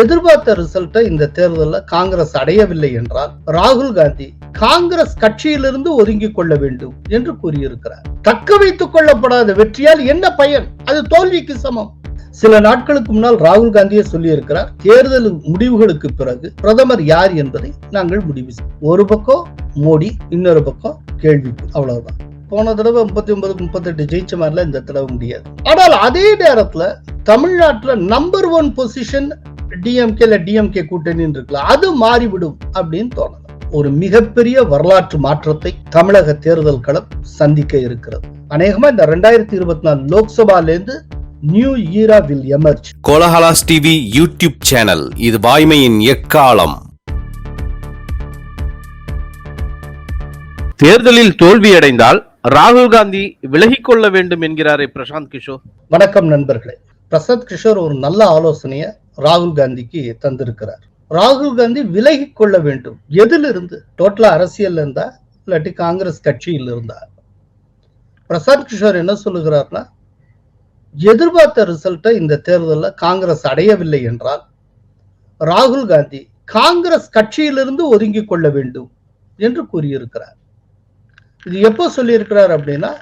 எதிர்பார்த்த ரிசல்ட்டை இந்த தேர்தலில் காங்கிரஸ் அடையவில்லை என்றால் ராகுல் காந்தி காங்கிரஸ் கட்சியிலிருந்து ஒதுங்கிக் கொள்ள வேண்டும் என்று கூறியிருக்கிறார். தக்க வைத்துக் கொள்ளப்படாத வெற்றியால் என்ன பயன்? அது தோல்விக்கு சமம். சில நாட்களுக்கு முன்னால் ராகுல் காந்தியே சொல்லியிருக்கிறார் தேர்தல் முடிவுகளுக்கு பிறகு பிரதமர் யார் என்பதை நாங்கள் முடிவு ஒரு பக்கம் மோடி இன்னொரு பக்கம் கேள்வி. அவ்வளவுதான். போன தடவை முப்பத்தி ஒன்பது முப்பத்தெட்டு ஜெயிச்ச மாதிரிலாம் இந்த தடவை முடியாது. ஆனால் அதே நேரத்துல தமிழ்நாட்டுல நம்பர் ஒன் பொசிஷன் டிஎம்கே இல்ல டிஎம்கே கூட்டணின்னு இருக்கலாம் அது மாறிவிடும் அப்படின்னு தோணலாம் ஒரு மிகப்பெரிய வரலாற்று மாற்றத்தை தமிழக தேர்தல் களம் சந்திக்க இருக்கிறது. அநேகமா இந்த ரெண்டாயிரத்தி இருபத்தி நாலு லோக்சபால இருந்து new era will emerge Kolahalas TV YouTube channel இது வாய்மையின் எக்காலம். தேர்தலில் தோல்வியடைந்தால் ராகுல் காந்தி விலகிக் கொள்ள வேண்டும் என்கிறாரே பிரசாந்த் கிஷோர். வணக்கம் நண்பர்களே. பிரசாத் கிஷோர் ஒரு நல்ல ஆலோசனையை ராகுல் காந்திக்கு தந்திருக்கிறார். ராகுல் காந்தி விலகி கொள்ள வேண்டும். எதிலிருந்து? டோட்டலா அரசியல் இருந்தா இல்லாட்டி காங்கிரஸ் கட்சியில் இருந்தா? பிரசாந்த் கிஷோர் என்ன சொல்லுகிறார்னா எதிர்பார்த்த ரிசல்ட்டை இந்த தேர்தலில் காங்கிரஸ் அடையவில்லை என்றால் ராகுல் காந்தி காங்கிரஸ் கட்சியிலிருந்து ஒதுங்கிக் கொள்ள வேண்டும் என்று கூறியிருக்கிறார். இது எப்போ சொல்லியிருக்கிறார் அப்படின்னா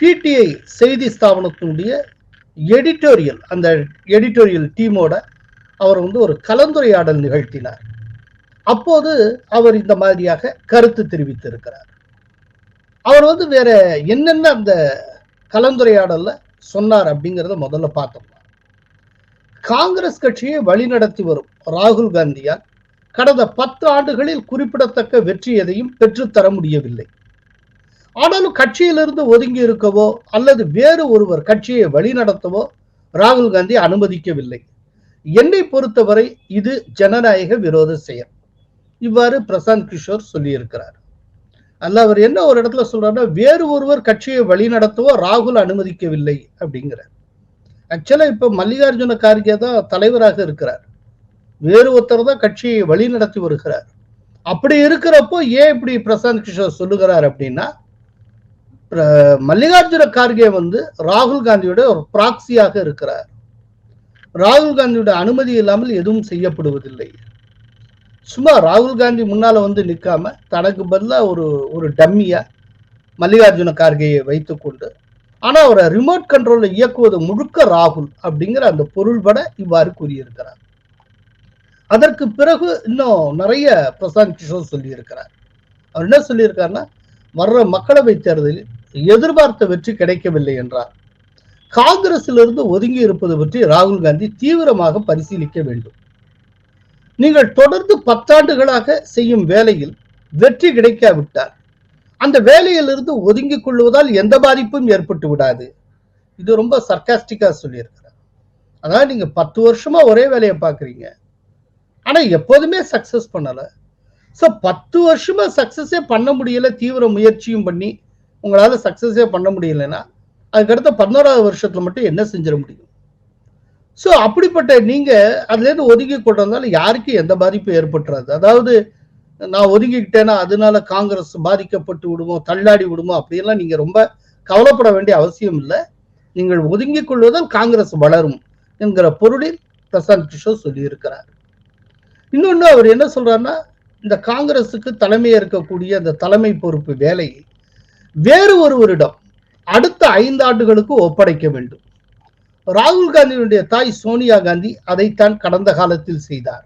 பிடிஐ செய்தி ஸ்தாபனத்தினுடைய எடிட்டோரியல் அந்த எடிட்டோரியல் டீமோட அவர் வந்து ஒரு கலந்துரையாடல் நிகழ்த்தினார். அப்போது அவர் இந்த மாதிரியாக கருத்து தெரிவித்திருக்கிறார். அவர் வந்து வேற என்னென்ன அந்த கலந்துரையாடல்ல சொன்னார் அப்படிங்கிறத முதல்ல பார்த்தோம். காங்கிரஸ் கட்சியை வழிநடத்தி வரும் ராகுல் காந்தியால் கடந்த பத்து ஆண்டுகளில் குறிப்பிடத்தக்க வெற்றி எதையும் பெற்றுத்தர முடியவில்லை. ஆனாலும் கட்சியிலிருந்து ஒதுங்கி இருக்கவோ அல்லது வேறு ஒருவர் கட்சியை வழிநடத்தவோ ராகுல் காந்தி அனுமதிக்கவில்லை. என்னை பொறுத்தவரை இது ஜனநாயக விரோத செயல். இவ்வாறு பிரசாந்த் கிஷோர் சொல்லியிருக்கிறார். அல்ல அவர் என்ன ஒரு இடத்துல சொல்றாருன்னா வேறு ஒருவர் கட்சியை வழிநடத்தவோ ராகுல் அனுமதிக்கவில்லை அப்படிங்கிறார். ஆக்சுவலா இப்ப மல்லிகார்ஜுன கார்கே தான் தலைவராக இருக்கிறார். வேறு ஒருத்தர் தான் கட்சியை வழிநடத்தி வருகிறார். அப்படி இருக்கிறப்போ ஏன் இப்படி பிரசாந்த் கிஷோர் சொல்லுகிறார் அப்படின்னா மல்லிகார்ஜுன கார்கே வந்து ராகுல் காந்தியோட ஒரு பிராக்சியாக இருக்கிறார். ராகுல் காந்தியோட அனுமதி இல்லாமல் எதுவும் செய்யப்படுவதில்லை. சும்மா ராகுல் காந்தி முன்னால வந்து நிற்காம தனக்கு பதிலா ஒரு ஒரு டம்மியா மல்லிகார்ஜுன கார்கேயை வைத்துக்கொண்டு ஆனா அவரை ரிமோட் கண்ட்ரோலை இயக்குவது முழுக்க ராகுல் அப்படிங்கிற அந்த பொருள்பட இவ்வாறு கூறியிருக்கிறார். அதற்கு பிறகு இன்னும் நிறைய பிரசாந்த் கிஷோர் சொல்லியிருக்கிறார். அவர் என்ன சொல்லியிருக்காருன்னா வர்ற மக்களவை தேர்தலில் எதிர்பார்த்த வெற்றி கிடைக்கவில்லை என்றார். காங்கிரசிலிருந்து ஒதுங்கி இருப்பது பற்றி ராகுல் காந்தி தீவிரமாக பரிசீலிக்க வேண்டும். நீங்கள் தொடர்ந்து பத்தாண்டுகளாக செய்யும் வேலையில் வெற்றி கிடைக்காவிட்டால் அந்த வேலையிலிருந்து ஒதுங்கிக் கொள்வதால் எந்த பாதிப்பும் ஏற்பட்டு விடாது. இது ரொம்ப சர்க்காஸ்டிக்கா சொல்லியிருக்கிறார். அதாவது நீங்க பத்து வருஷமா ஒரே வேலையை பார்க்குறீங்க. ஆனா எப்போதுமே சக்சஸ் பண்ணல. ஸோ பத்து வருஷமா சக்சஸே பண்ண முடியல தீவிர முயற்சியும் பண்ணி உங்களால் சக்ஸஸே பண்ண முடியலன்னா அதுக்கடுத்த பதினோராவது வருஷத்தில் மட்டும் என்ன செஞ்சிட முடியும்? ஸோ அப்படிப்பட்ட நீங்கள் அதுலேருந்து ஒதுங்கி கொண்டதால யாருக்கும் எந்த பாதிப்பும் ஏற்பட்டுறாது? அதாவது நான் ஒதுங்கிக்கிட்டேன்னா அதனால காங்கிரஸ் பாதிக்கப்பட்டு விடுமோ தள்ளாடி விடுமோ அப்படியெல்லாம் நீங்கள் ரொம்ப கவலைப்பட வேண்டிய அவசியம் இல்லை. நீங்கள் ஒதுங்கிக் கொள்வதால் காங்கிரஸ் வளரும் என்கிற பொருளில் பிரசாந்த் கிஷோர் சொல்லியிருக்கிறார். இன்னொன்று அவர் என்ன சொல்றாருன்னா இந்த காங்கிரஸுக்கு தலைமை இருக்கக்கூடிய அந்த தலைமை பொறுப்பு வேலையை வேறு ஒருவரிடம் அடுத்த ஐந்து ஆண்டுகளுக்கு ஒப்படைக்க வேண்டும். ராகுல் காந்தியினுடைய தாய் சோனியா காந்தி அதைத்தான் கடந்த காலத்தில் செய்தார்.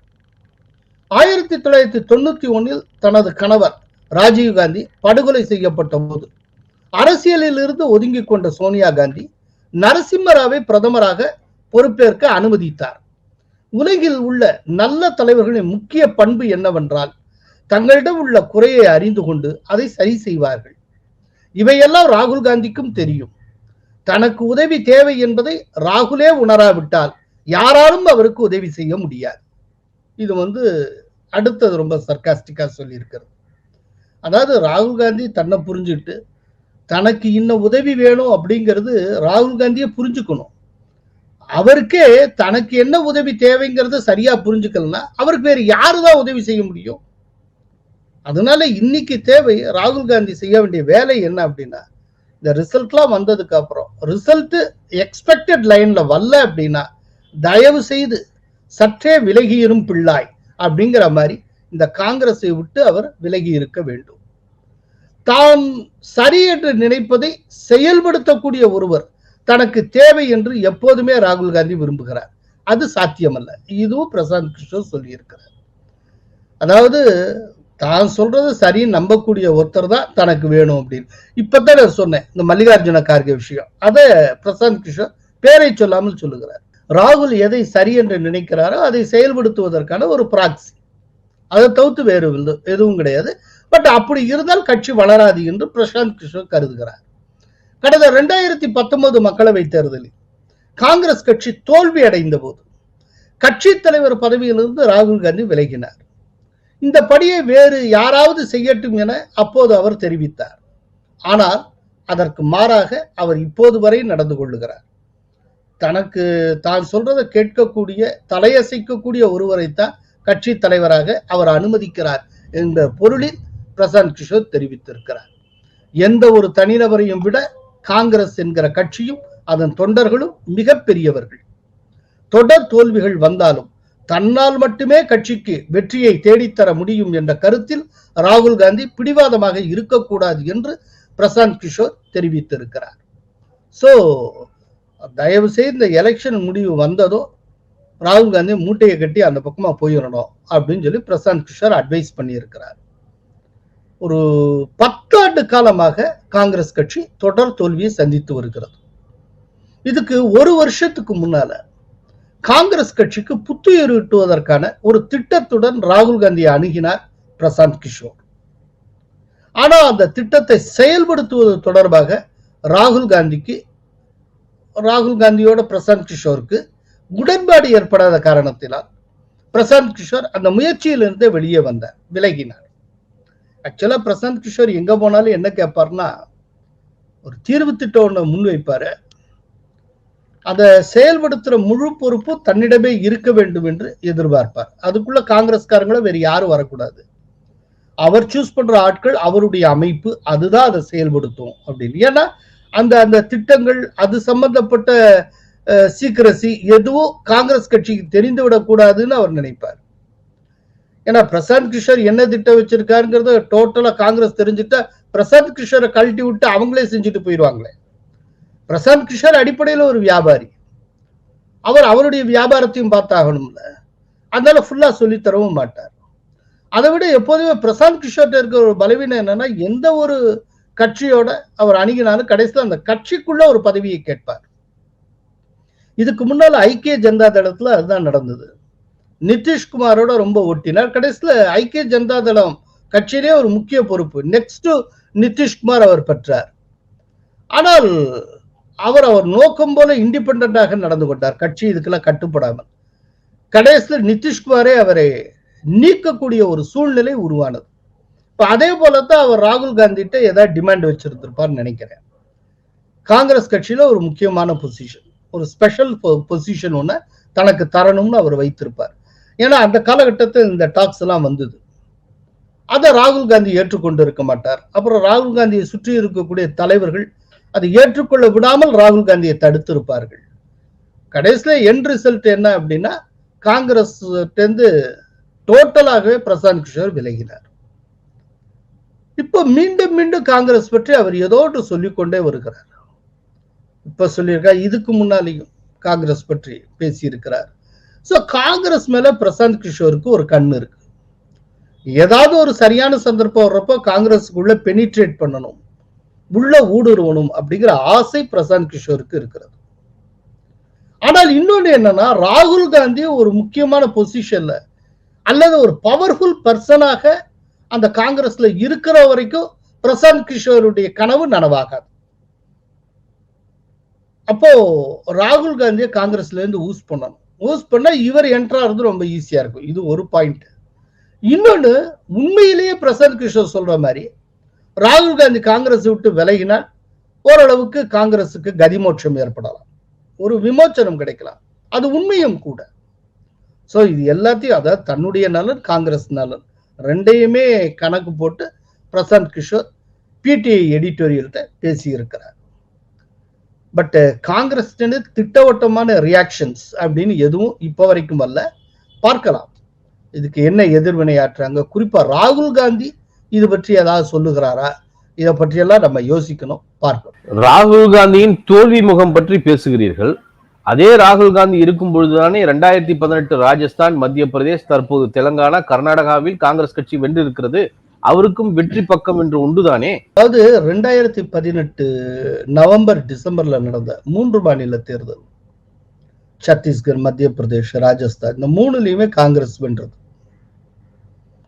ஆயிரத்தி தொள்ளாயிரத்தி தொண்ணூத்தி ஒன்னில் தனது கணவர் ராஜீவ் காந்தி படுகொலை செய்யப்பட்ட போது அரசியலில் இருந்து ஒதுங்கிக் கொண்ட சோனியா காந்தி நரசிம்மராவை பிரதமராக பொறுப்பேற்க அனுமதித்தார். உலகில் உள்ள நல்ல தலைவர்களின் முக்கிய பண்பு என்னவென்றால் தங்களிடம் உள்ள குறையை அறிந்து கொண்டு அதை சரி செய்வார்கள். இவையெல்லாம் ராகுல் காந்திக்கும் தெரியும். தனக்கு உதவி தேவை என்பதை ராகுலே உணராவிட்டால் யாராலும் அவருக்கு உதவி செய்ய முடியாது. இது வந்து அடுத்தது ரொம்ப சர்க்காஸ்டிக்கா சொல்லியிருக்கிறது. அதாவது ராகுல் காந்தி தன்னை புரிஞ்சுட்டு தனக்கு இன்ன உதவி வேணும் அப்படிங்கிறது ராகுல் காந்தியை புரிஞ்சுக்கணும். அவருக்கே தனக்கு என்ன உதவி தேவைங்கிறத சரியா புரிஞ்சுக்கலன்னா அவருக்கு வேற யாரு தான் உதவி செய்ய முடியும்? அதனால இன்னைக்கு தேவை ராகுல் காந்தி செய்ய வேண்டிய வேலை என்ன அப்படின்னா இந்த ரிசல்ட்லாம் வந்ததுக்கு அப்புறம் ரிசல்ட் எக்ஸ்பெக்டட் லைன்ல வரல அப்படின்னா தயவு செய்து சற்றே விலகியிரும் பிள்ளாய் அப்படிங்கிற மாதிரி இந்த காங்கிரஸை விட்டு அவர் விலகி இருக்க வேண்டும். தாம் சரி என்று நினைப்பதை செயல்படுத்தக்கூடிய ஒருவர் தனக்கு தேவை என்று எப்போதுமே ராகுல் காந்தி விரும்புகிறார். அது சாத்தியமல்ல. இதுவும் பிரசாந்த் கிருஷ்ணன் சொல்லியிருக்கிறார். அதாவது தான் சொல்றது சரின்னு நம்பக்கூடிய ஒருத்தர் தான் தனக்கு வேணும் அப்படின்னு. இப்பதான் நான் சொன்னேன் இந்த மல்லிகார்ஜுன கார்கே விஷயம். அதை பிரசாந்த் கிஷோர் பேரை சொல்லாமல் சொல்லுகிறார். ராகுல் எதை சரி என்று நினைக்கிறாரோ அதை செயல்படுத்துவதற்கான ஒரு பிராக்சி அதை தவிர்த்து வேறு எதுவும் கிடையாது. பட் அப்படி இருந்தால் கட்சி வளராது என்று பிரசாந்த் கிஷோர் கருதுகிறார். கடந்த ரெண்டாயிரத்தி பத்தொன்பது மக்களவை தேர்தலில் காங்கிரஸ் கட்சி தோல்வி அடைந்த போது கட்சி தலைவர் பதவியிலிருந்து ராகுல் காந்தி விலகினார். இந்த படியை வேறு யாராவது செய்யட்டும் என அப்போது அவர் தெரிவித்தார். ஆனால் அதற்கு மாறாக அவர் இப்போது வரை நடந்து கொள்ளுகிறார். தனக்கு தான் சொல்றதை கேட்கக்கூடிய தலையசைக்கக்கூடிய ஒருவரைத்தான் கட்சி தலைவராக அவர் அனுமதிக்கிறார் என்ற பொருளில் பிரசாந்த் கிஷோர் தெரிவித்திருக்கிறார். எந்த ஒரு தனிநபரையும் விட காங்கிரஸ் என்கிற கட்சியும் அதன் தொண்டர்களும் மிகப்பெரியவர்கள் தொடர் தோல்விகள் வந்தாலும் தன்னால் மட்டுமே கட்சிக்கு வெற்றியை தேடித்தர முடியும் என்ற கருத்தில் ராகுல் காந்தி பிடிவாதமாக இருக்கக்கூடாது என்று பிரசாந்த் கிஷோர் தெரிவித்திருக்கிறார். சோ தயவு செய்து இந்த எலெக்ஷன் முடிவு வந்ததோ ராகுல் காந்தி மூட்டையை கட்டி அந்த பக்கமாக போயிடணும் அப்படின்னு சொல்லி பிரசாந்த் கிஷோர் அட்வைஸ் பண்ணியிருக்கிறார். ஒரு பத்தாண்டு காலமாக காங்கிரஸ் கட்சி தொடர் தோல்வியை சந்தித்து வருகிறது. இதுக்கு ஒரு வருஷத்துக்கு முன்னால காங்கிரஸ் கட்சிக்கு புத்துயிர் புத்துயிரூட்டுவதற்கான ஒரு திட்டத்துடன் ராகுல் காந்தியை அணுகினார் பிரசாந்த் கிஷோர். ஆனா அந்த திட்டத்தை செயல்படுத்துவது தொடர்பாக ராகுல் காந்திக்கு ராகுல் காந்தியோட பிரசாந்த் கிஷோருக்கு உடன்பாடு ஏற்படாத காரணத்தினால் பிரசாந்த் கிஷோர் அந்த முயற்சியிலிருந்து வெளியே வந்தார் விலகினார். ஆக்சுவலா பிரசாந்த் கிஷோர் எங்க போனாலும் என்ன கேட்பார்னா ஒரு தீர்வு திட்டம் ஒண்ணு முன்வைப்பார். அதை செயல்படுத்துற முழு பொறுப்பு தன்னிடமே இருக்க வேண்டும் என்று எதிர்பார்ப்பார். அதுக்குள்ள காங்கிரஸ்காரங்களும் வேற யாரும் வரக்கூடாது. அவர் சூஸ் பண்ற ஆட்கள் அவருடைய அமைப்பு அதுதான் அதை செயல்படுத்தும் அப்படின்னு. ஏன்னா அந்த அந்த திட்டங்கள் அது சம்பந்தப்பட்ட சீக்கிரசி எதுவும் காங்கிரஸ் கட்சிக்கு தெரிந்து விடக்கூடாதுன்னு அவர் நினைப்பார். ஏன்னா பிரசாந்த் கிஷோர் என்ன திட்டம் வச்சிருக்காருங்கிறத டோட்டலா காங்கிரஸ் தெரிஞ்சுட்டா பிரசாந்த் கிஷோரை கழட்டி விட்டு அவங்களே செஞ்சுட்டு போயிடுவாங்களே. பிரசாந்த் கிஷோர் அடிப்படையில் ஒரு வியாபாரி. அவர் அவருடைய வியாபாரத்தையும் பார்த்தாகணும்ல. அதனால ஃபுல்லா சொல்லித் தரவும் மாட்டார். அதை விட எப்போதுமே பிரசாந்த் கிஷோர்ட்ட இருக்கிற ஒரு பலவீனம் என்னன்னா எந்த ஒரு கட்சியோட அவர் அணுகினாலும் கடைசியில் அந்த கட்சிக்குள்ள ஒரு பதவியை கேட்பார். இதுக்கு முன்னால ஐக்கிய ஜனதா தளத்துல அதுதான் நடந்தது. நிதிஷ்குமாரோட ரொம்ப ஒட்டினார் கடைசியில் ஐக்கிய ஜனதா தளம் கட்சியிலே ஒரு முக்கிய பொறுப்பு. நெக்ஸ்ட் நிதிஷ்குமார் அவர் பெற்றார். ஆனால் அவர் அவர் நோக்கம் போல இண்டிபெண்டாக நடந்து கொண்டார். கட்சி இதுக்கெல்லாம் கட்டுப்படாமல். கடைசியில் நிதிஷ்குமாரே அவரை நீக்கக்கூடிய ஒரு சூழ்நிலை உருவானது. இப்ப அதே போலத்தான் அவர் ராகுல் காந்திட்ட ஏதாவது டிமாண்ட் வச்சிருந்திருப்பார்னு நினைக்கிறேன். காங்கிரஸ் கட்சியில ஒரு முக்கியமான பொசிஷன் ஒரு ஸ்பெஷல் பொசிஷன் ஒன்று தனக்கு தரணும்னு அவர் வைத்திருப்பார். ஏன்னா அந்த காலகட்டத்தில் இந்த டாக்ஸ் எல்லாம் வந்தது. அதை ராகுல் காந்தி ஏற்றுக்கொண்டு இருக்க மாட்டார். அப்புறம் ராகுல் காந்தியை சுற்றி இருக்கக்கூடிய தலைவர்கள் அதை ஏற்றுக்கொள்ள விடாமல் ராகுல் காந்தியை தடுத்திருப்பார்கள். கடைசியில என் ரிசல்ட் என்ன அப்படின்னா காங்கிரஸ் டோட்டலாகவே பிரசாந்த் கிஷோர் விலகினார். இப்போ மீண்டும் மீண்டும் காங்கிரஸ் பற்றி அவர் ஏதோ ஒன்று சொல்லிக்கொண்டே வருகிறார். இப்ப சொல்லியிருக்கார் இதுக்கு முன்னாலேயும் காங்கிரஸ் பற்றி பேசியிருக்கிறார். ஸோ காங்கிரஸ் மேல பிரசாந்த் கிஷோருக்கு ஒரு கண் இருக்கு. ஏதாவது ஒரு சரியான சந்தர்ப்பம் வர்றப்போ காங்கிரஸுக்குள்ள பெனிட்ரேட் பண்ணணும். உள்ள ஊடுருவணும் அப்படிங்கிற ஆசை பிரசாந்த் கிஷோருக்கு இருக்கிறது. ஆனால் இன்னொன்னு என்னன்னா ராகுல் காந்தி ஒரு முக்கியமான பொசிஷன்ல அல்லது ஒரு பவர்ஃபுல் பர்சனாக அந்த காங்கிரஸ்ல இருக்கிற வரைக்கும் பிரசாந்த் கிஷோருடைய கனவு நனவாகாது. அப்போ ராகுல் காந்தியை காங்கிரஸ்ல இருந்து ஊஸ் பண்ணணும். ஊஸ் பண்ணா இவர் என்ட்ரா ரொம்ப ஈஸியா இருக்கும். இது ஒரு பாயிண்ட் இன்னொன்னு உண்மையிலேயே பிரசாந்த் கிஷோர் சொல்ற மாதிரி ராகுல் காந்தி காங்கிரஸ் விட்டு விலகினால் ஓரளவுக்கு காங்கிரசுக்கு கதிமோட்சம் ஏற்படலாம். ஒரு விமோச்சனம் கிடைக்கலாம். அது உண்மையும் கூட. ஸோ இது எல்லாத்தையும் அதாவது தன்னுடைய நலன் காங்கிரஸ் நலன் ரெண்டையுமே கணக்கு போட்டு பிரசாந்த் கிஷோர் பிடிஐ எடிட்டோரியல்கிட்ட பேசியிருக்கிறார். பட்டு காங்கிரஸ் திட்டவட்டமான ரியாக்ஷன்ஸ் அப்படின்னு எதுவும் இப்போ வரைக்கும் வரல பார்க்கலாம். இதுக்கு என்ன எதிர்வினையாற்றுறாங்க? குறிப்பாக ராகுல் காந்தி இது பற்றி ஏதாவது சொல்லுகிறாரா? இதை பற்றியெல்லாம் நம்ம யோசிக்கணும் பார்க்கணும். ராகுல் காந்தியின் தோல்வி முகம் பற்றி பேசுகிறீர்கள். அதே ராகுல் காந்தி இருக்கும் பொழுதுதானே ரெண்டாயிரத்தி பதினெட்டு ராஜஸ்தான் மத்திய பிரதேஷ் தற்போது தெலங்கானா கர்நாடகாவில் காங்கிரஸ் கட்சி வென்றிருக்கிறது. அவருக்கும் வெற்றி பக்கம் என்று உண்டுதானே? அதாவது ரெண்டாயிரத்தி பதினெட்டு நவம்பர் டிசம்பர்ல நடந்த மூன்று மாநில தேர்தல் சத்தீஸ்கர் மத்திய பிரதேஷ் ராஜஸ்தான் இந்த மூணுலயுமே காங்கிரஸ் வென்றது.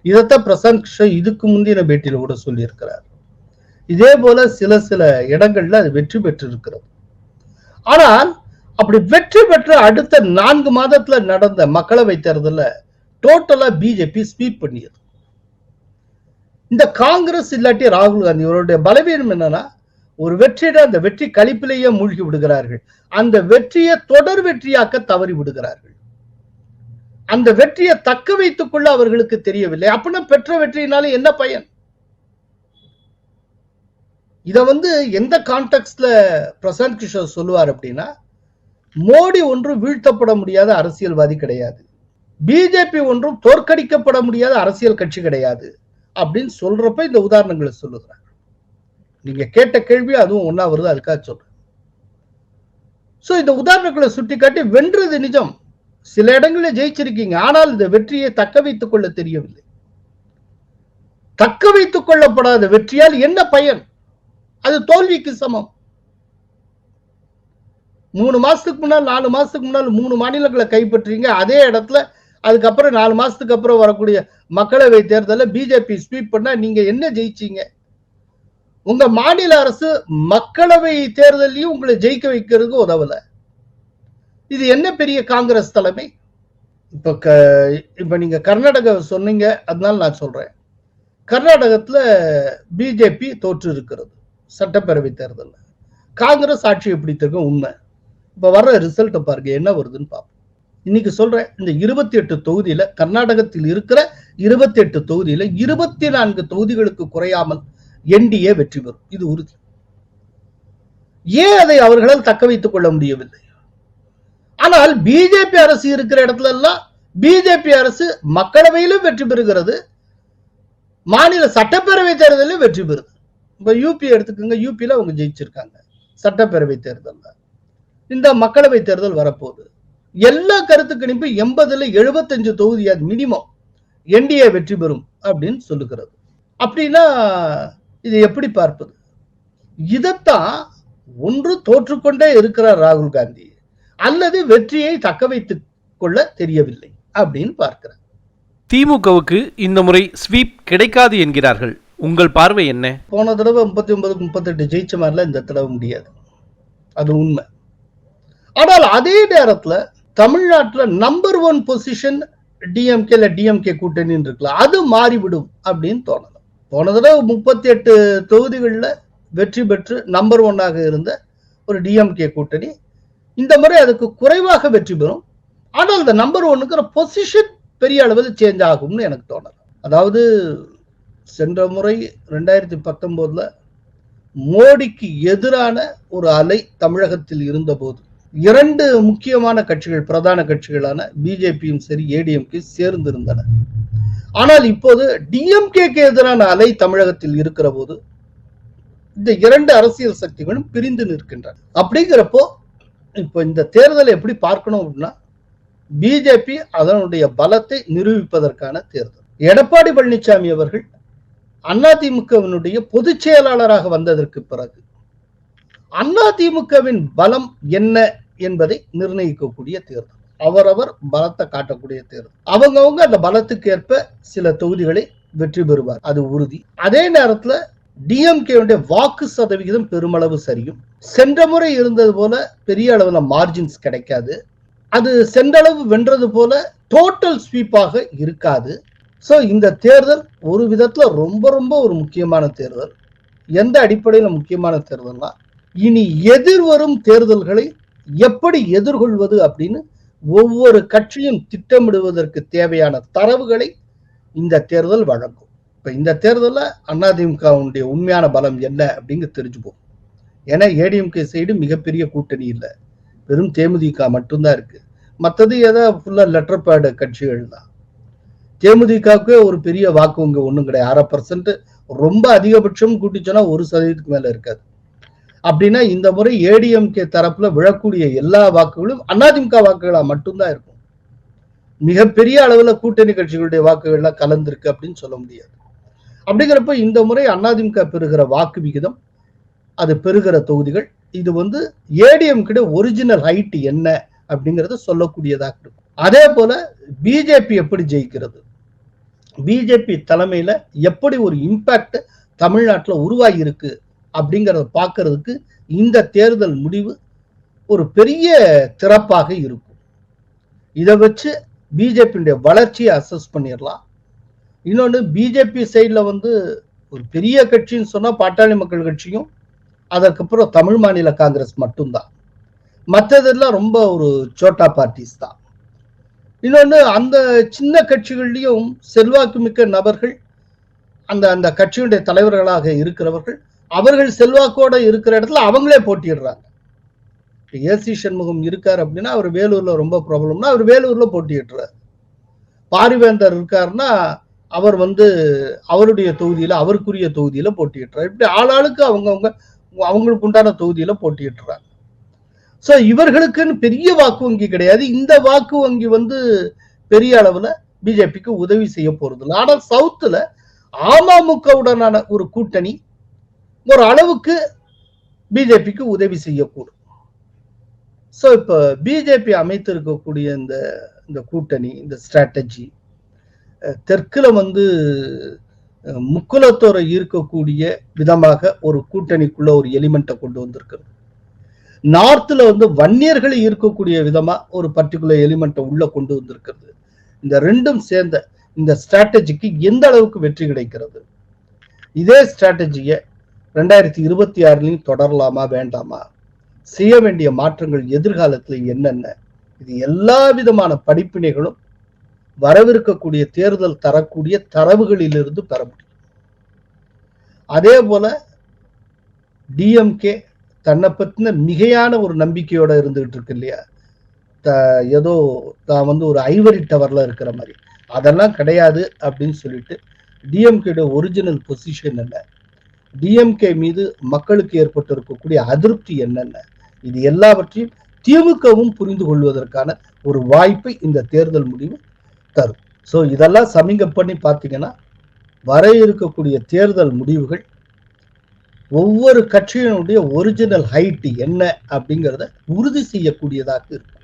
இதைத்தான் பிரசாந்த் கிஷோர் இதுக்கு முந்தின பேட்டியில் கூட சொல்லியிருக்கிறார். இதே போல சில சில இடங்கள்ல அது வெற்றி பெற்று இருக்கிறது ஆனால் அப்படி வெற்றி பெற்ற அடுத்த நான்கு மாதத்துல நடந்த மக்களவை தேர்தல்ல டோட்டலா பிஜேபி ஸ்வீப் பண்ணியது. இந்த காங்கிரஸ் இல்லாட்டி ராகுல் காந்தி இவருடைய பலவீனம் என்னன்னா ஒரு வெற்றியிட அந்த வெற்றி கழிப்பிலேயே மூழ்கி விடுகிறார்கள். அந்த வெற்றியை தொடர் வெற்றியாக்க தவறி விடுகிறார்கள். அந்த வெற்றியை தக்க வைத்துக் கொள்ள அவர்களுக்கு தெரியவில்லை. அப்படின்னா பெற்ற வெற்றியினால என்ன பயன்? இத வந்து எந்த கான்டெக்ட்ல பிரசாந்த் கிஷோர் சொல்லுவார் அப்படின்னா மோடி ஒன்றும் வீழ்த்தப்பட முடியாத அரசியல்வாதி கிடையாது. பிஜேபி ஒன்றும் தோற்கடிக்கப்பட முடியாத அரசியல் கட்சி கிடையாது அப்படின்னு சொல்றப்ப இந்த உதாரணங்களை சொல்லுகிறார். நீங்க கேட்ட கேள்வி அதுவும் ஒன்னா வருது அதுக்காக சொல்றேன். சோ இந்த உதாரணங்களை சுட்டிக்காட்டி வென்றது நிஜம். சில இடங்களில் ஜெயிச்சிருக்கீங்க. ஆனால் இந்த வெற்றியை தக்க வைத்துக் கொள்ள தெரியவில்லை. தக்க வைத்துக் கொள்ளப்படாத வெற்றியால் என்ன பயன்? அது தோல்விக்கு சமம். மூணு மாசத்துக்கு முன்னால் நாலு மாசத்துக்கு முன்னால் மூணு மாநிலங்களை கைப்பற்றீங்க. அதே இடத்துல அதுக்கப்புறம் நாலு மாசத்துக்கு அப்புறம் வரக்கூடிய மக்களவை தேர்தலில் பிஜேபி ஸ்வீப் பண்ணா நீங்க என்ன ஜெயிச்சீங்க? உங்க மாநில அரசு மக்களவை தேர்தலையும் உங்களை ஜெயிக்க வைக்கிறதுக்கு உதவல. இது என்ன பெரிய காங்கிரஸ் தலைமை? இப்ப க இப்ப நீங்க கர்நாடகா சொன்னீங்க அதனால நான் சொல்றேன். கர்நாடகத்துல பிஜேபி தோற்று இருக்கிறது சட்டப்பேரவை தேர்தலில். காங்கிரஸ் ஆட்சி பிடித்திருக்க உண்மை. இப்ப வர்ற ரிசல்ட்டை பாருங்க என்ன வருதுன்னு பார்ப்போம் இன்னைக்கு சொல்றேன் இந்த இருபத்தி எட்டு தொகுதியில கர்நாடகத்தில் இருக்கிற இருபத்தி எட்டு தொகுதியில இருபத்தி நான்கு தொகுதிகளுக்கு குறையாமல் என்டிஏ வெற்றி பெறும். இது உறுதி. ஏன் அதை அவர்களால் தக்க வைத்துக் கொள்ள முடியவில்லை? ஆனால் பிஜேபி அரசு இருக்கிற இடத்துல எல்லாம் பிஜேபி அரசு மக்களவையிலும் வெற்றி பெறுகிறது. மாநில சட்டப்பேரவை தேர்தலிலும் வெற்றி பெறுது. இப்ப யூபி எடுத்துக்கோங்க யூபியில அவங்க ஜெயிச்சிருக்காங்க. சட்டப்பேரவை தேர்தலில். இந்த மக்களவை தேர்தல் வரப்போகுது. எல்லா கருத்து கணிப்பு எண்பதுல எழுபத்தஞ்சு தொகுதியாது மினிமம் என்டிஏ வெற்றி பெறும் அப்படின்னு சொல்லுகிறது. அப்படின்னா இது எப்படி பார்ப்பது? இதைத்தான் ஒன்று தோற்றுக்கொண்டே இருக்கிறார் ராகுல் காந்தி. அல்லது வெற்றியை தக்க வைத்துக் கொள்ள தெரியவில்லை அப்படின்னு பார்க்கிறார். திமுகவுக்கு இந்த முறை ஸ்வீப் கிடைக்காது என்கிறார்கள். உங்கள் பார்வை என்ன? போன தடவை முப்பத்தி ஒன்பதுக்கு முப்பத்தெட்டு ஜெயிச்ச மாதிரிலாம் இந்த தடவை முடியாது. அது உண்மை. ஆனால் அதே நேரத்துல தமிழ்நாட்டுல நம்பர் ஒன் பொசிஷன் டிஎம்கே இல்ல டிஎம்கே கூட்டணின்னு இருக்குல்ல அது மாறிவிடும் அப்படின்னு தோணலாம் போன தடவை முப்பத்தி எட்டு தொகுதிகளில் வெற்றி பெற்று நம்பர் ஒன்னாக இருந்த ஒரு டிஎம்கே கூட்டணி இந்த முறை அதுக்கு குறைவாக வெற்றி பெறும். ஆனால் இந்த நம்பர் ஒன்னுக்கிற பொசிஷன் பெரிய அளவில் சேஞ்ச் ஆகும்னு எனக்கு தோணல. அதாவது சென்ற முறை ரெண்டாயிரத்தி பத்தொன்பதுல மோடிக்கு எதிரான ஒரு அலை தமிழகத்தில் இருந்தபோது இரண்டு முக்கியமான கட்சிகள் பிரதான கட்சிகளான பிஜேபியும் சரி ஏடிஎம்கே சேர்ந்திருந்தன. ஆனால் இப்போது டிஎம்கேக்கு எதிரான அலை தமிழகத்தில் இருக்கிற போது இந்த இரண்டு அரசியல் சக்திகளும் பிரிந்து நிற்கின்றன. அப்படிங்கிறப்போ இப்போ இந்த தேர்தலை எப்படி பார்க்கணும் அப்படின்னா பிஜேபி அதனுடைய பலத்தை நிரூபிப்பதற்கான தேர்தல். எடப்பாடி பழனிசாமி அவர்கள் அதிமுகவினுடைய பொதுச் செயலாளராக வந்ததற்கு பிறகு அதிமுகவின் பலம் என்ன என்பதை நிர்ணயிக்கக்கூடிய தேர்தல். அவரவர் பலத்தை காட்டக்கூடிய தேர்தல். அவங்கவுங்க அந்த பலத்துக்கு ஏற்ப சில தொகுதிகளை வெற்றி பெறுவார். அது உறுதி. அதே நேரத்துல டிஎம்கேவுடைய வாக்கு சதவிகிதம் பெருமளவு சரியும். சென்ற முறை இருந்தது போல பெரிய அளவில் மார்ஜின்ஸ் கிடைக்காது. அது சென்றளவு வென்றது போல டோட்டல் ஸ்வீப்பாக இருக்காது. ஸோ இந்த தேர்தல் ஒரு விதத்தில் ரொம்ப ரொம்ப ஒரு முக்கியமான தேர்தல். எந்த அடிப்படையில் முக்கியமான தேர்தல்னா இனி எதிர்வரும் தேர்தல்களை எப்படி எதிர்கொள்வது அப்படின்னு ஒவ்வொரு கட்சியும் திட்டமிடுவதற்கு தேவையான தரவுகளை இந்த தேர்தல் வழங்கும். இப்போ இந்த தேர்தலில் அதிமுகவுடைய உண்மையான பலம் என்ன அப்படிங்க தெரிஞ்சுப்போம். ஏன்னா ஏடிஎம்கே சைடு மிகப்பெரிய கூட்டணி இல்லை. வெறும் தேமுதிக மட்டும்தான் இருக்கு. மற்றது ஏதோ ஃபுல்லாக லெட்டர் பேடு கட்சிகள் தான். தேமுதிகவுக்கு ஒரு பெரிய வாக்கு இங்கே ஒன்றும் கிடையாது. அரை பர்சன்ட் ரொம்ப அதிகபட்சம் கூட்டிச்சோன்னா ஒரு சதவீதத்துக்கு மேலே இருக்காது. அப்படின்னா இந்த முறை ஏடிஎம்கே தரப்புல விழக்கூடிய எல்லா வாக்குகளும் அதிமுக வாக்குகளா மட்டும்தான் இருக்கும். மிகப்பெரிய அளவுல கூட்டணி கட்சிகளுடைய வாக்குகள்லாம் கலந்துருக்கு அப்படின்னு சொல்ல முடியாது. அப்படிங்கிறப்ப இந்த முறை அதிமுக பெறுகிற வாக்கு விகிதம் அது பெறுகிற தொகுதிகள் இது வந்து ஏடிஎம் கிட்ட ஒரிஜினல் ஹைட் என்ன அப்படிங்கறத சொல்லக்கூடியதாக இருக்கும். அதே போல பிஜேபி எப்படி ஜெயிக்கிறது? பிஜேபி தலைமையில எப்படி ஒரு இம்பாக்ட் தமிழ்நாட்டில் உருவாகி இருக்கு அப்படிங்கறத பார்க்கிறதுக்கு இந்த தேர்தல் முடிவு ஒரு பெரிய திறப்பாக இருக்கும். இதை வச்சு பிஜேபியுடைய வளர்ச்சியை அசஸ் பண்ணிடலாம். இன்னொன்று பிஜேபி சைடில் வந்து ஒரு பெரிய கட்சின்னு சொன்னால் பாட்டாளி மக்கள் கட்சியும் அதற்கப்புறம் தமிழ் மாநில காங்கிரஸ் மட்டும்தான். மற்றதெல்லாம் ரொம்ப ஒரு சோட்டா பார்ட்டிஸ் தான். இன்னொன்று அந்த சின்ன கட்சிகள்லையும் செல்வாக்கு மிக்க நபர்கள் அந்த அந்த கட்சியுடைய தலைவர்களாக இருக்கிறவர்கள் அவர்கள் செல்வாக்கோட இருக்கிற இடத்துல அவங்களே போட்டிடுறாங்க ஏசி சண்முகம் இருக்கார் அப்படின்னா அவர் வேலூர்ல ரொம்ப ப்ராப்ளம்னா அவர் வேலூர்ல போட்டியிடுறார். பாரிவேந்தர் இருக்காருன்னா அவர் வந்து அவருடைய தொகுதியில அவருக்குரிய தொகுதியில போட்டியிடுறார். இப்படி ஆளாளுக்கு அவங்கவுங்க அவங்களுக்கு உண்டான தொகுதியில போட்டியிடுறாங்க ஸோ இவர்களுக்குன்னு பெரிய வாக்கு வங்கி கிடையாது. இந்த வாக்கு வங்கி வந்து பெரிய அளவுல பிஜேபிக்கு உதவி செய்ய போறது இல்லை. ஆனால் சவுத்துல அமமுகவுடனான ஒரு கூட்டணி ஒரு அளவுக்கு பிஜேபிக்கு உதவி செய்யக்கூடும். ஸோ இப்போ பிஜேபி அமைத்திருக்கக்கூடிய இந்த இந்த கூட்டணி இந்த ஸ்ட்ராட்டஜி தெற்குல வந்து முக்குலத்தோரை ஈர்க்கக்கூடிய விதமாக ஒரு கூட்டணிக்குள்ள ஒரு எலிமெண்ட்டை கொண்டு வந்திருக்கிறது. நார்த்தில் வந்து வன்னியர்களை ஈர்க்கக்கூடிய விதமா ஒரு பர்டிகுலர் எலிமெண்ட்டை உள்ள கொண்டு வந்திருக்கிறது. இந்த ரெண்டும் சேர்ந்த இந்த ஸ்ட்ராட்டஜிக்கு எந்த அளவுக்கு வெற்றி கிடைக்கிறது? இதே ஸ்ட்ராட்டஜியை ரெண்டாயிரத்தி இருபத்தி ஆறுலையும் தொடரலாமா வேண்டாமா? செய்ய வேண்டிய மாற்றங்கள் எதிர்காலத்துல என்னென்ன? இது எல்லா விதமான படிப்பினைகளும் வரவிருக்கக்கூடிய தேர்தல் தரக்கூடிய தரவுகளிலிருந்து பெற முடியும். அதே போல டிஎம்கே தன்னை பத்தின மிகையான ஒரு நம்பிக்கையோட இருந்துகிட்டு இருக்கு இல்லையா? த- ஏதோ தான் வந்து ஒரு ஐவரி டவர்ல இருக்கிற மாதிரி. அதெல்லாம் கிடையாது அப்படின்னு சொல்லிட்டு டிஎம்கேட ஒரிஜினல் பொசிஷன் என்ன? டிஎம்கே மீது மக்களுக்கு ஏற்பட்டு இருக்கக்கூடிய அதிருப்தி என்னென்ன? இது எல்லாவற்றையும் திமுகவும் புரிந்து கொள்வதற்கான ஒரு வாய்ப்பை இந்த தேர்தல் முடிவு தரும் ஸோ இதெல்லாம் சமிங்க பண்ணி பார்த்தீங்கன்னா வர இருக்கக்கூடிய தேர்தல் முடிவுகள் ஒவ்வொரு கட்சியினுடைய ஒரிஜினல் ஹைட் என்ன அப்படிங்கிறத உறுதி செய்யக்கூடியதாக இருக்கும்.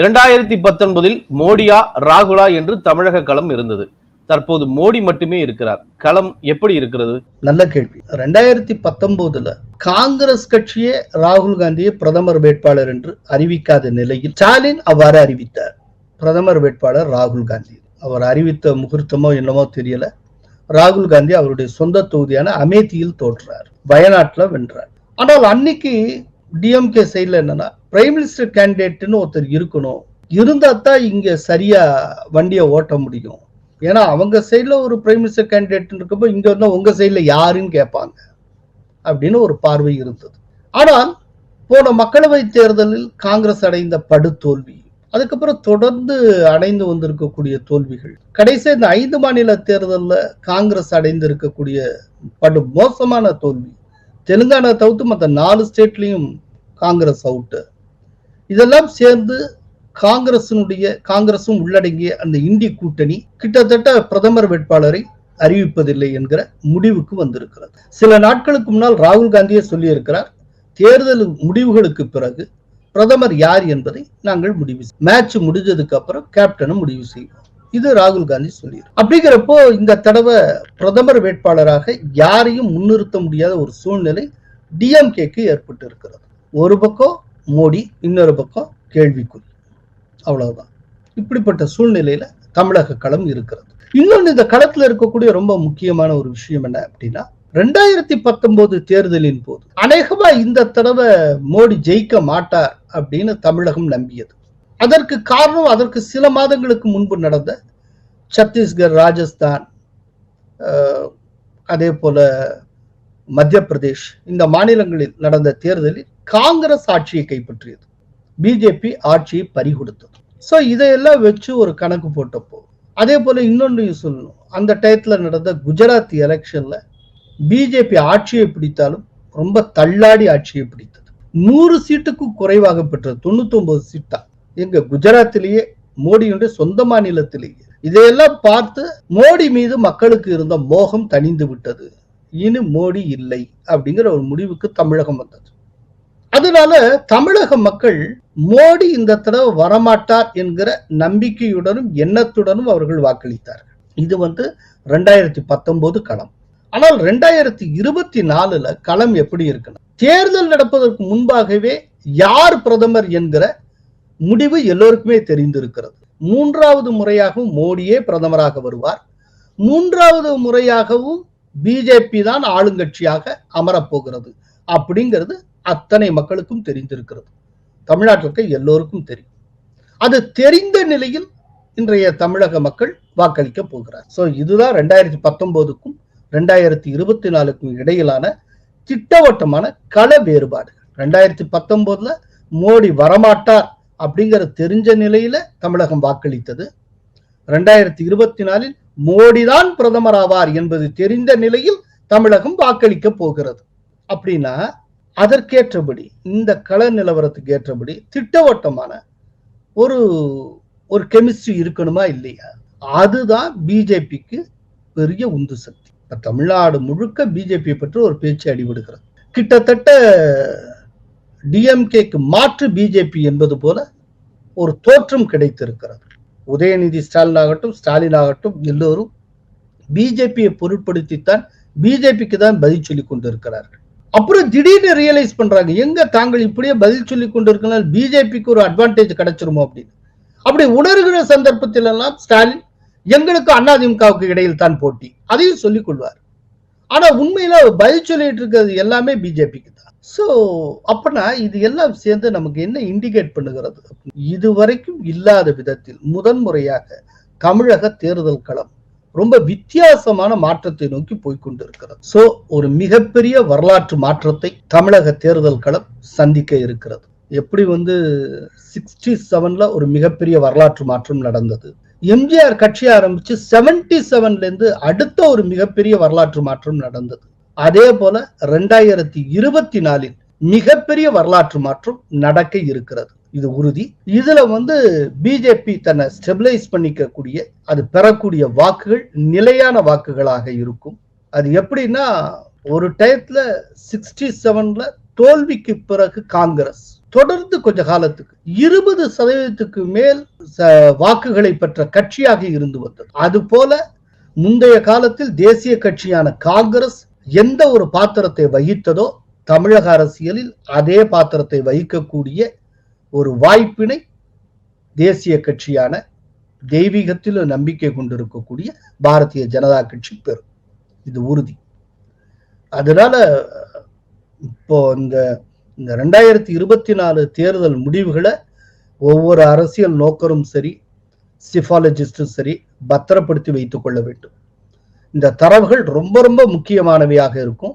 இரண்டாயிரத்தி பத்தொன்பதில் மோடியா ராகுலா என்று தமிழக களம் இருந்தது. தற்போது மோடி மட்டுமே இருக்கிறார். களம் எப்படி இருக்கிறது? நல்ல கேள்வி. ரெண்டாயிரத்தி பத்தொன்பதுல காங்கிரஸ் கட்சியே ராகுல் காந்தியை பிரதமர் வேட்பாளர் என்று அறிவிக்காத நிலையில் ஸ்டாலின் அவ்வாறு அறிவித்தார். பிரதமர் வேட்பாளர் ராகுல் காந்தி. அவர் அறிவித்த முகூர்த்தமோ என்னமோ தெரியல. ராகுல் காந்தி அவருடைய சொந்த தொகுதியான அமேதியில் தோற்றார். வயநாட்டில் வென்றார். ஆனால் அன்னைக்கு டிஎம்கே சைடுல என்னன்னா பிரைம் மினிஸ்டர் கேண்டிடேட்னு ஒருத்தர் இருக்கணும். இருந்தா தான் இங்க சரியா வண்டியை ஓட்ட முடியும். ஏன்னா அவங்க சைடில் ஒரு பிரைம் மினிஸ்டர் கேண்டிடேட் இருக்கப்போ இங்கே இருந்தால் உங்கள் சைடுல யாருன்னு கேட்பாங்க. அப்படின்னு ஒரு பார்வை இருந்தது. ஆனால் போன மக்களவை தேர்தலில் காங்கிரஸ் அடைந்த படுதோல்வி அதுக்கப்புறம் தொடர்ந்து அடைந்து வந்திருக்கக்கூடிய தோல்விகள். கடைசி இந்த ஐந்து மாநில தேர்தலில் காங்கிரஸ் அடைந்து இருக்கக்கூடிய படு மோசமான தோல்வி. தெலுங்கானா தவிர்த்து மற்ற நாலு ஸ்டேட்லயும் காங்கிரஸ் அவுட்டு இதெல்லாம் சேர்ந்து காங்கிரசினுடைய காங்கிரசும் உள்ளடங்கிய அந்த இந்தி கூட்டணி கிட்டத்தட்ட பிரதமர் வேட்பாளரை அறிவிப்பதில்லை என்கிற முடிவுக்கு வந்திருக்கிறது. சில நாட்களுக்கு முன்னால் ராகுல் காந்தியே சொல்லியிருக்கிறார் தேர்தல் முடிவுகளுக்கு பிறகு பிரதமர் யார் என்பதை நாங்கள் முடிவு மேட்ச் முடிஞ்சதுக்கு அப்புறம் கேப்டனும் முடிவு செய்வோம். இது ராகுல் காந்தி சொல்லியிரு அப்படிங்கிறப்போ இந்த தடவை பிரதமர் வேட்பாளராக யாரையும் முன்னிறுத்த முடியாத ஒரு சூழ்நிலை டிஎம்கேக்கு ஏற்பட்டு இருக்கிறது ஒரு பக்கம் மோடி இன்னொரு பக்கம் கேள்விக்குறி. அவ்வளவுதான். இப்படிப்பட்ட சூழ்நிலையில தமிழக களம் இருக்கிறது. இன்னொன்று இந்த களத்துல இருக்கக்கூடிய ரொம்ப முக்கியமான ஒரு விஷயம் என்ன அப்படின்னா ரெண்டாயிரத்தி பத்தொன்பது தேர்தலின் போது அநேகமா இந்த தடவை மோடி ஜெயிக்க மாட்டார் அப்படின்னு தமிழகம் நம்பியது. அதற்கு காரணம் அதற்கு சில மாதங்களுக்கு முன்பு நடந்த சத்தீஸ்கர் ராஜஸ்தான் அதே போல மத்திய பிரதேஷ் இந்த மாநிலங்களில் நடந்த தேர்தலில் காங்கிரஸ் ஆட்சியை கைப்பற்றியது. பிஜேபி ஆட்சியை பறிகொடுத்தது. ஸோ இதையெல்லாம் வச்சு ஒரு கணக்கு போட்டப்போ அதே போல இன்னொன்றையும் சொல்லணும். அந்த டயத்தில் நடந்த குஜராத் எலெக்ஷன்ல பிஜேபி ஆட்சியை பிடித்தாலும் ரொம்ப தள்ளாடி ஆட்சியை பிடித்தது. நூறு சீட்டுக்கும் குறைவாக பெற்றது. தொண்ணூத்தி ஒன்பது சீட்டா. எங்க குஜராத்திலேயே மோடியுடைய சொந்த மாநிலத்திலேயே. இதையெல்லாம் பார்த்து மோடி மீது மக்களுக்கு இருந்த மோகம் தணிந்து விட்டது. இனி மோடி இல்லை அப்படிங்கிற ஒரு முடிவுக்கு தமிழகம் வந்தது. அதனால தமிழக மக்கள் மோடி இந்த தடவை வரமாட்டார் என்கிற நம்பிக்கையுடனும் எண்ணத்துடனும் அவர்கள் வாக்களித்தார்கள். இது வந்து ரெண்டாயிரத்தி பத்தொன்பது களம். ஆனால் ரெண்டாயிரத்தி இருபத்தி நாலுல களம் எப்படி இருக்குன்னா தேர்தல் நடப்பதற்கு முன்பாகவே யார் பிரதமர் என்கிற முடிவு எல்லோருக்குமே தெரிந்திருக்கிறது. மூன்றாவது முறையாகவும் மோடியே பிரதமராக வருவார். மூன்றாவது முறையாகவும் பிஜேபி தான் ஆளுங்கட்சியாக அமரப்போகிறது அப்படிங்கிறது அத்தனை மக்களுக்கும் தெரிந்திருக்கிறது. தமிழ்நாட்டில் எல்லோருக்கும் தெரியும். அது தெரிந்த நிலையில் இன்றைய தமிழக மக்கள் வாக்களிக்க போகிறார். சோ இதுதான் ரெண்டாயிரத்தி பத்தொன்பதுக்கும் ரெண்டாயிரத்தி இருபத்தி நாலுக்கும் இடையிலான திட்டவட்டமான கள வேறுபாடு. ரெண்டாயிரத்தி பத்தொன்பதுல மோடி வரமாட்டார் அப்படிங்கிற தெரிஞ்ச நிலையில தமிழகம் வாக்களித்தது. ரெண்டாயிரத்தி இருபத்தி நாலில் மோடி தான் பிரதமர் ஆவார் என்பது தெரிந்த நிலையில் தமிழகம் வாக்களிக்க போகிறது. அப்படின்னா அதற்கேற்றபடி இந்த கள நிலவரத்துக்கு ஏற்றபடி திட்டவட்டமான ஒரு ஒரு கெமிஸ்ட்ரி இருக்கணுமா இல்லையா? அதுதான் பிஜேபிக்கு பெரிய உந்து சக்தி. தமிழ்நாடு முழுக்க பிஜேபி பற்றி ஒரு பேச்சு அடிபடுகிறது. கிட்டத்தட்ட டிஎம்கேக்கு மாற்று பிஜேபி என்பது போல ஒரு தோற்றம் கிடைத்திருக்கிறது. உதயநிதி ஸ்டாலின் ஆகட்டும் ஸ்டாலின் ஆகட்டும் எல்லோரும் பிஜேபியை பொருட்படுத்தித்தான் பிஜேபிக்கு தான் பதில் சொல்லி கொண்டிருக்கிறார்கள். அப்புறம் திடீர்னு ரியலைஸ் பண்றாங்க எங்க தாங்கள் இப்படியே பதில் சொல்லி கொண்டிருக்கனால பிஜேபிக்கு ஒரு அட்வான்டேஜ் கிடைச்சிருமோ அப்படின்னு. அப்படி உணர்கிற சந்தர்ப்பத்திலெல்லாம் ஸ்டாலின் எங்களுக்கு அதிமுகவுக்கு இடையில் தான் போட்டி. அதையும் சொல்லிக் கொள்வார். ஆனா உண்மையில அவர் பதில் சொல்லிட்டு இருக்கிறது எல்லாமே பிஜேபிக்கு தான். சோ அப்பனா இது எல்லாம் சேர்ந்து நமக்கு என்ன இண்டிகேட் பண்ணுகிறது? இதுவரைக்கும் இல்லாத விதத்தில் முதன்முறையாக தமிழக தேர்தல் களம் ரொம்ப வித்தியாசமான மாற்றத்தை நோக்கி போய்கொண்டிருக்கிறது சோ ஒரு மிகப்பெரிய வரலாற்று மாற்றத்தை தமிழக தேர்தல் களம் சந்திக்க இருக்கிறது. எப்படி வந்து சிக்ஸ்டி செவன்ல ஒரு மிகப்பெரிய வரலாற்று மாற்றம் நடந்தது? எம்ஜிஆர் கட்சி ஆரம்பிச்சு செவன்டி செவன்ல இருந்து அடுத்த ஒரு மிகப்பெரிய வரலாற்று மாற்றம் நடந்தது. அதே போல ரெண்டாயிரத்தி இருபத்தி நாலில் மிகப்பெரிய வரலாற்று மாற்றம் நடக்க இருக்கிறது. இது உறுதி. இதுல வந்து பிஜேபி தன்னை ஸ்டெபிலைஸ் பண்ணிக்கக்கூடிய அது பெறக்கூடிய வாக்குகள் நிலையான வாக்குகளாக இருக்கும். அது எப்படின்னா ஒரு டயத்துல சிக்ஸ்டி செவன்ல தோல்விக்கு பிறகு காங்கிரஸ். தொடர்ந்து கொஞ்ச காலத்துக்கு இருபது சதவீதத்துக்கு மேல் ச- வாக்குகளை பெற்ற கட்சியாக இருந்து வந்தது. அது போல முந்தைய காலத்தில் தேசிய கட்சியான காங்கிரஸ் எந்த ஒரு பாத்திரத்தை வகித்ததோ தமிழக அரசியலில் அதே பாத்திரத்தை வகிக்கக்கூடிய ஒரு வாய்ப்பினை தேசிய கட்சியான தெய்வீகத்தில் நம்பிக்கை கொண்டிருக்கக்கூடிய பாரதிய ஜனதா கட்சி பெறும். இது உறுதி. அதனால இப்போ இந்த இந்த ரெண்டாயிரத்தி இருபத்தி நாலு தேர்தல் முடிவுகளை ஒவ்வொரு அரசியல் நோக்கரும் சரி சிஃபாலஜிஸ்டும் சரி பத்திரப்படுத்தி வைத்துக் கொள்ள வேண்டும். இந்த தரவுகள் ரொம்ப ரொம்ப முக்கியமானவையாக இருக்கும்.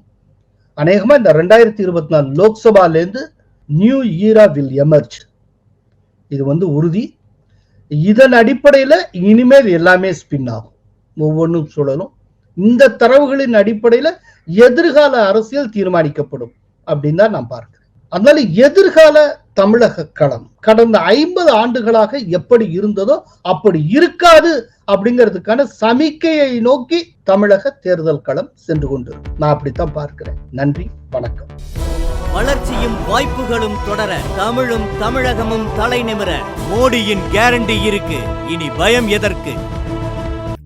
அநேகமாக இந்த ரெண்டாயிரத்தி இருபத்தி நாலு லோக்சபாலேருந்து நியூ ஈரா வில் எமர்ஜ். இது வந்து உறுதி. இதன் அடிப்படையில் இனிமேல் எல்லாமே ஸ்பின் ஆகும். ஒவ்வொன்றும் சுழலும். இந்த தரவுகளின் அடிப்படையில் எதிர்கால அரசியல் தீர்மானிக்கப்படும். அப்படின்னு தான் நான் பார்க்கிறேன். அதனால எதிர்கால தமிழக களம் கடந்த ஐம்பது ஆண்டுகளாக எப்படி இருந்ததோ அப்படி இருக்காது அப்படிங்கிறதுக்கான சமிக்கையை நோக்கி தமிழக தேர்தல் களம் சென்று கொண்டு நான் அப்படித்தான் பார்க்கிறேன். நன்றி வணக்கம். வளர்ச்சியும் வாய்ப்புகளும் தொடர தமிழும் தமிழகமும் தலை நிமிர மோடியின் கேரண்டி இருக்கு. இனி பயம் எதற்கு?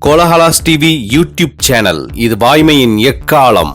கோலஹலாஸ் டிவி யூடியூப் சேனல் இது வாய்மையின் எக்காலம்.